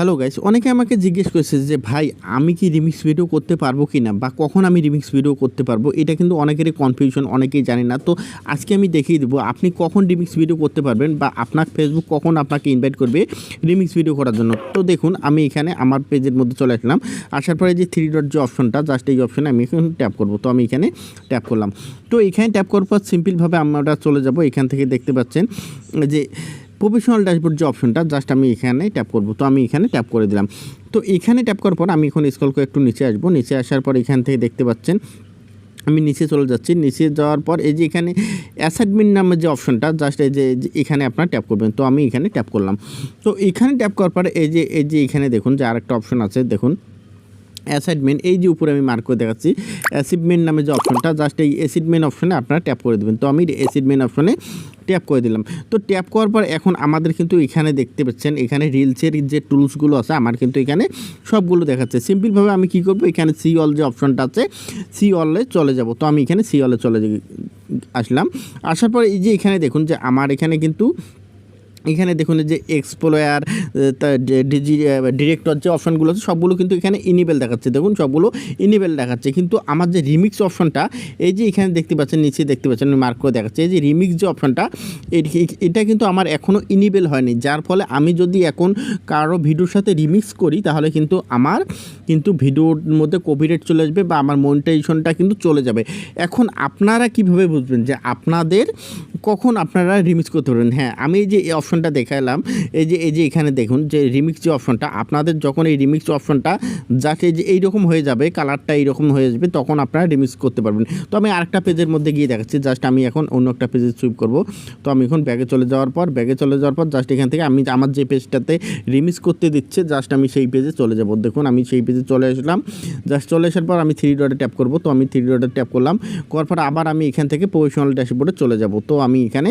Hello guys, অনেকে আমাকে জিজ্ঞেস করেছে যে, ভাই, আমি কি রিমিক্স ভিডিও করতে পারব কি না? বা কখন আমি রিমিক্স ভিডিও করতে পারব? এটা কিন্তু অনেকেরই কনফিউশন অনেকেই জানে না। তো আজকে আমি দেখিয়ে দেবো, আপনি কখন রিমিক্স ভিডিও করতে পারবেন বা আপনার ফেসবুক কখন আপনাকে ইনভাইট করবে রিমিক্স ভিডিও করার জন্য। তো দেখুন, আমি এখানে আমার পেজের মধ্যে চলে আসলাম। আসার পরে যে থ্রি ডট যে অপশনটা জাস্ট এই অপশনে আমি এখানে ট্যাপ করব। তো আমি এখানে ট্যাপ করলাম। তো এখানে ট্যাপ করার পর সিম্পলভাবে আমরা চলে যাব। এখান থেকে দেখতে পাচ্ছেন যে প্রফেশনাল ড্যাশবোর্ড যে অপশনটা জাস্ট আমি এখানে ট্যাপ করব। তো আমি এখানে ট্যাপ করে দিলাম। তো এখানে ট্যাপ করার পর আমি এখন স্কল করে একটু নিচে আসব। নিচে আসার পর এখান থেকে দেখতে পাচ্ছেন, আমি নিচে চলে যাচ্ছি। নিচে যাওয়ার পর এই যে এখানে অ্যাসাইনমেন্ট নামের যে অপশনটা জাস্ট এই যে এখানে আপনার ট্যাপ করবেন। তো আমি এখানে ট্যাপ করলাম। তো এখানে ট্যাপ করার পর এই যে এই যে এখানে দেখুন, যে আরেকটা অপশন আছে, দেখুন। অ্যাসাইনমেন্ট এই যে উপরে আমি মার্ক করে দেখাচ্ছি। অ্যাসিডমেন্ট নামে যে অপশনটা জাস্ট এই অ্যাসিডমেন্ট অপশনে আপনারা ট্যাপ করে দেবেন। তো আমি অ্যাসিডমেন্ট অপশনে ট্যাপ করে দিলাম। তো ট্যাপ করার পর এখন আমাদের কিন্তু এখানে দেখতে পাচ্ছেন, এখানে রিলসের যে টুলসগুলো আছে, আমার কিন্তু এখানে সবগুলো দেখাচ্ছে। সিম্পলভাবে আমি কি করব? এখানে সি অল যে অপশনটা আছে সি অলে চলে যাব। তো আমি এখানে সি অলে চলে আসলাম। আসার পর এই যে এখানে দেখুন যে আমার এখানে কিন্তু এখানে দেখুন যে এক্সপ্লোয়ার ডিজি ডিরেক্টর যে অপশনগুলো আছে, সবগুলো কিন্তু এখানে ইনিবেল দেখাচ্ছে। দেখুন, সবগুলো ইনিবেল দেখাচ্ছে। কিন্তু আমার যে রিমিক্স অপশানটা এই যে এখানে দেখতে পাচ্ছেন, নিচে দেখতে পাচ্ছেন মার্ক করে দেখাচ্ছে। এই যে রিমিক্স যে অপশনটা এটি- কিন্তু আমার এখনও ইনিবেল হয়নি। যার ফলে আমি যদি এখন কারও ভিডিওর সাথে রিমিক্স করি, তাহলে কিন্তু আমার কিন্তু ভিডিওর মধ্যে কপিরাইট চলে আসবে বা আমার মনিটাইজেশনটা কিন্তু চলে যাবে। এখন আপনারা কীভাবে বুঝবেন যে আপনাদের কখন আপনারা রিমিক্স করতে পারবেন? হ্যাঁ আমি যে এই অপশনটা দেখালাম এই যে এই যে এখানে দেখুন যে রিমিক্স যে অপশনটা আপনাদের যখন এই রিমিক্স অপশনটা যাকে যে এইরকম হয়ে যাবে কালারটা এইরকম হয়ে যাবে, তখন আপনারা রিমিক্স করতে পারবেন। তো আমি আরেকটা পেজের মধ্যে গিয়ে দেখাচ্ছি জাস্ট আমি এখন অন্য একটা পেজে সুইপ করব। তো আমি এখন ব্যাগে চলে যাওয়ার পর ব্যাগে চলে যাওয়ার পর জাস্ট এখান থেকে আমি আমার যে পেজটাতে রিমিক্স করতে দিচ্ছে জাস্ট আমি সেই পেজে চলে যাব। দেখুন, আমি সেই পেজে চলে আসলাম। জাস্ট চলে আসার পর আমি থ্রি ডটে ট্যাপ করব। তো আমি থ্রি ডটে ট্যাপ করলাম। করার পর আবার আমি এখান থেকে প্রফেশনাল ড্যাশবোর্ডে চলে যাব। তো আমি এখানে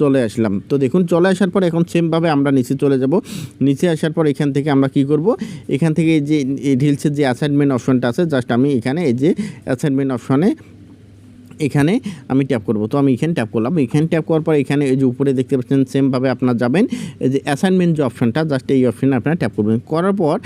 চলে আসলাম। তো দেখুন, চলে আসার পর এখন সেমভাবে আমরা নিচে চলে যাব। নিচে আসার পর এখান থেকে আমরা কি করব? এখান থেকে যে ঢিলসের যে অ্যাসাইনমেন্ট অপশনটা আছে জাস্ট আমি এখানে এই যে অ্যাসাইনমেন্ট অপশনে এখানে আমি ট্যাপ করব। তো আমি এখানে ট্যাপ করলাম। এখানে ট্যাপ করার পর এখানে এই যে উপরে দেখতে পাচ্ছেন সেমভাবে আপনারা যাবেন। এই যে অ্যাসাইনমেন্ট যে অপশনটা জাস্ট এই অপশনে আপনারা ট্যাপ করবেন। করার পর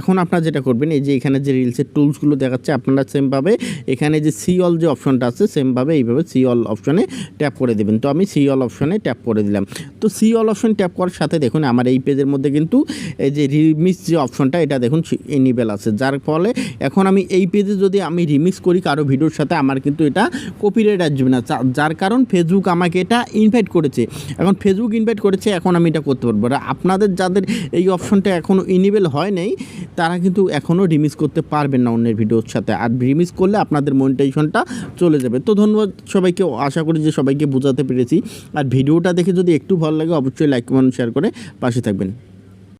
এখন আপনারা যেটা করবেন, এই যে এখানে যে রিলসের টুলসগুলো দেখাচ্ছে, আপনারা সেমভাবে এখানে যে সি অল যে অপশনটা আছে সেমভাবে এইভাবে সি অল অপশনে ট্যাপ করে দেবেন। তো আমি সি অল অপশনে ট্যাপ করে দিলাম। তো সি অল অপশন ট্যাপ করার সাথে দেখুন, আমার এই পেজের মধ্যে কিন্তু এই যে রিমিক্স যে অপশনটা এটা দেখুন এনিবেল আছে। যার ফলে এখন আমি এই পেজে যদি আমি রিমিক্স করি কারও ভিডিওর সাথে, আমার কিন্তু এটা কপিরাইট আসবে না। যার কারণ ফেসবুক আমাকে এটা ইনভাইট করেছে। এখন ফেসবুক ইনভাইট করেছে, এখন আমি এটা করতে পারব। আর আপনাদের যাদের এই অপশনটা এখনও ইনেবল হয় নাই, তারা কিন্তু এখনও রিমিস করতে পারবেন না অন্যের ভিডিওর সাথে। আর রিমিস করলে আপনাদের মনিটাইজেশনটা চলে যাবে। তো ধন্যবাদ সবাইকে। আশা করি যে সবাইকে বোঝাতে পেরেছি। আর ভিডিওটা দেখে যদি একটু ভালো লাগে, অবশ্যই লাইক কমেন্ট শেয়ার করে পাশে থাকবেন।